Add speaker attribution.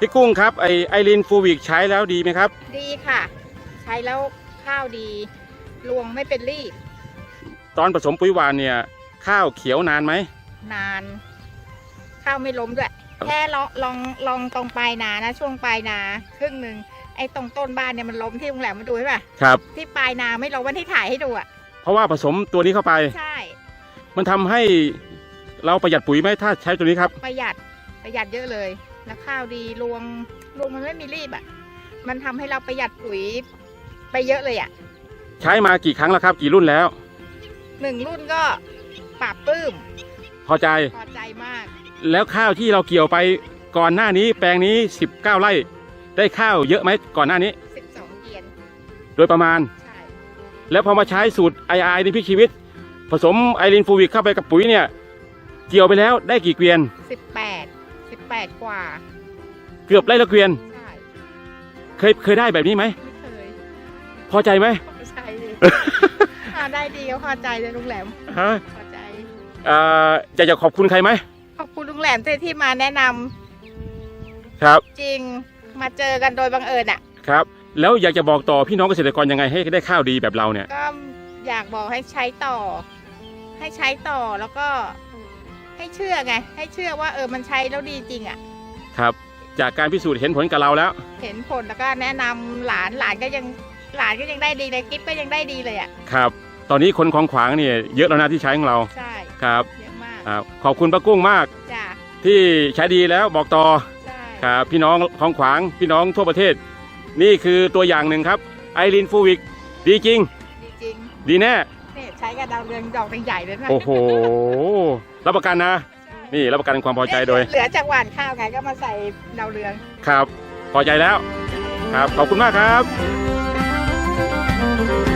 Speaker 1: พี่กุ้งครับไอไอรินฟูวิกใช้แล้วดีไหมครับ
Speaker 2: ดีค่ะ ใช้แล้วข้าวดีรวงไม่เป็นรีบ
Speaker 1: ตอนผสมปุ๋ยหวานเนี่ย ข้าวเขียวนานไหม
Speaker 2: นาน ข้าวไม่ล้มด้วย แค่ลองลองลองตรงปลายนานะ ช่วงปลายนาครึ่งหนึ่งไอ้ตรงต้นบ้านเนี่ยมันล้มที่โรงแรมมาดูใช่ป่ะ
Speaker 1: ครับ
Speaker 2: ที่ปลายนาไม่ล้มวันที่ถ่ายให้ดูอะ
Speaker 1: เพราะว่าผสมตัวนี้เข้าไป
Speaker 2: ใช่
Speaker 1: มันทำให้เราประหยัดปุ๋ยไหมถ้าใช้ตัวนี้ครับ
Speaker 2: ประหยัดประหยัดเยอะเลย แล้วข้าวดีรวงรวงมันไม่มีรีบอะ มันทำให้เราประหยัดปุ๋ยไปเยอะเลยอะ
Speaker 1: ใช้มากี่ครั้งแล้วครับ กี่รุ่นแล้ว
Speaker 2: หนึ่งรุ่นก็ปราบปลื้ม
Speaker 1: พอใจ
Speaker 2: พอใจมาก
Speaker 1: แล้วข้าวที่เราเกี่ยวไปก่อนหน้านี้แปลงนี้ 19 ไร่ ได้ข้าวเยอะไหมก่อนหน้านี้
Speaker 2: 12เกียน
Speaker 1: โดยประมาณ
Speaker 2: ใช่
Speaker 1: แล้วพอมาใช้สูตรไอไอในพลิกชีวิต ผสมไอรินฟูวิกเข้าไปกับปุ๋ยเนี่ย เกี่ยวไปแล้วได้กี่เกวียน
Speaker 2: 18 18กว่า
Speaker 1: เกือบไร่ละเกวียน
Speaker 2: ใช่
Speaker 1: เคยเคยได้แบบนี้ไหม
Speaker 2: ไม่เคย
Speaker 1: พอใจไหม
Speaker 2: พอใจดิ อ่าได้ดีก็พอใจเลยลุงแหลม
Speaker 1: ฮะ
Speaker 2: พอใจ
Speaker 1: เอ่ออยากจะขอบคุณใครไหม
Speaker 2: ขอบคุณลุงแหลมที่ที่มาแนะนำ
Speaker 1: ครับ
Speaker 2: จริงมาเจอกันโดยบังเอิญอะ
Speaker 1: ครับ แล้วอยากจะบอกต่อพี่น้องเกษตรกรยังไงให้ได้ข้าวดีแบบเราเนี่ย
Speaker 2: ก็อยากบอกให้ใช้ต่อ ให้ใช้ต่อแล้วก็ ให้เชื่อไง ให้เชื่อว่าเออมันใช้แล้วดีจริงอะ
Speaker 1: ครับ จากการพิสูจน์เห็นผลกับเราแล้ว
Speaker 2: เห็นผลแล้วก็แนะนำหลานหลานก็ยังหลานก็ยังได้ดีเลยกิ๊บก็ยังได้ดีเลยอะ
Speaker 1: ครับ ตอนนี้คนของขวางเนี่ยเยอะแล้วนะที่ใช้ของเรา
Speaker 2: ใช่
Speaker 1: ครับ
Speaker 2: เยอะมาก
Speaker 1: ครับขอบคุณป้ากุ้งมาก
Speaker 2: จ้ะ
Speaker 1: ที่ใช้ดีแล้วบอกต่อ
Speaker 2: ใช่
Speaker 1: ครับพี่น้องของขวางพี่น้องทั่วประเทศ นี่คือตัวอย่างหนึ่งครับไอรินฟูวิกดีจริง
Speaker 2: ดีจริง
Speaker 1: ดีแน่
Speaker 2: นี่ใช้กับดาวเรืองดอกใหญ่ๆเลยนะ
Speaker 1: โอ้โห รับประกันนะ นี่รับประกันความพอใจโดย
Speaker 2: เหลือจากหวานข้าวไงก็มาใส่ดาวเรือง
Speaker 1: ครับ พอใจแล้ว ครับ ขอบคุณมากครับ
Speaker 2: ค